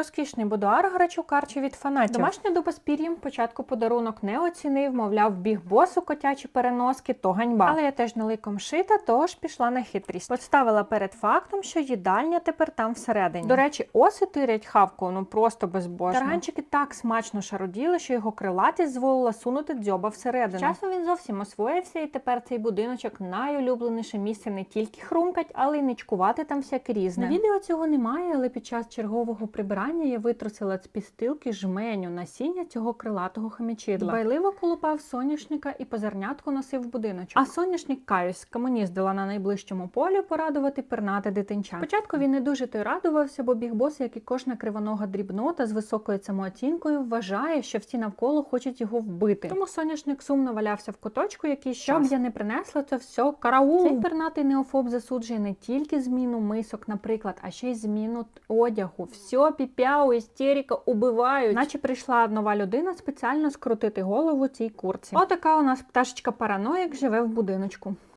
Розкішний будуар грачукарчі від фанатів. Домашня дуба з пір'ям початку подарунок не оцінив, мовляв, біг босу котячі переноски, то ганьба. Але я теж не ликом шита, тож пішла на хитрість. Поставила перед фактом, що їдальня тепер там всередині. До речі, оси тирять хавку, ну просто безбожно. Тарганчики так смачно шароділи, що його крилатість зволила сунути дзьоба всередину. З Часом він зовсім освоївся, і тепер цей будиночок найулюбленіше місце не тільки хрумкать, але й ничкувати там всяке різне. На відео цього немає, але під час чергового прибирання я витрусила з підстилки жменю насіння цього крилатого хомячидла. Дбайливо колупав соняшника і по зернятку носив в будиночок. А соняшник каюсь, комуніздила на найближчому полі порадувати пернати дитинча. Спочатку він не дуже той радувався, бо біг бос, як і кожна кривонога дрібнота з високою самооцінкою, вважає, що всі навколо хочуть його вбити. Тому соняшник сумно валявся в куточку, який щоб я не принесла, це все караул. Цей пернатий неофоб засуджує не тільки зміну мисок, наприклад, а ще й зміну одягу. Все, піпяу, істерика, убивають. Наче прийшла нова людина спеціально скрутити голову цій курці. Отака у нас пташечка параноїк живе в будиночку.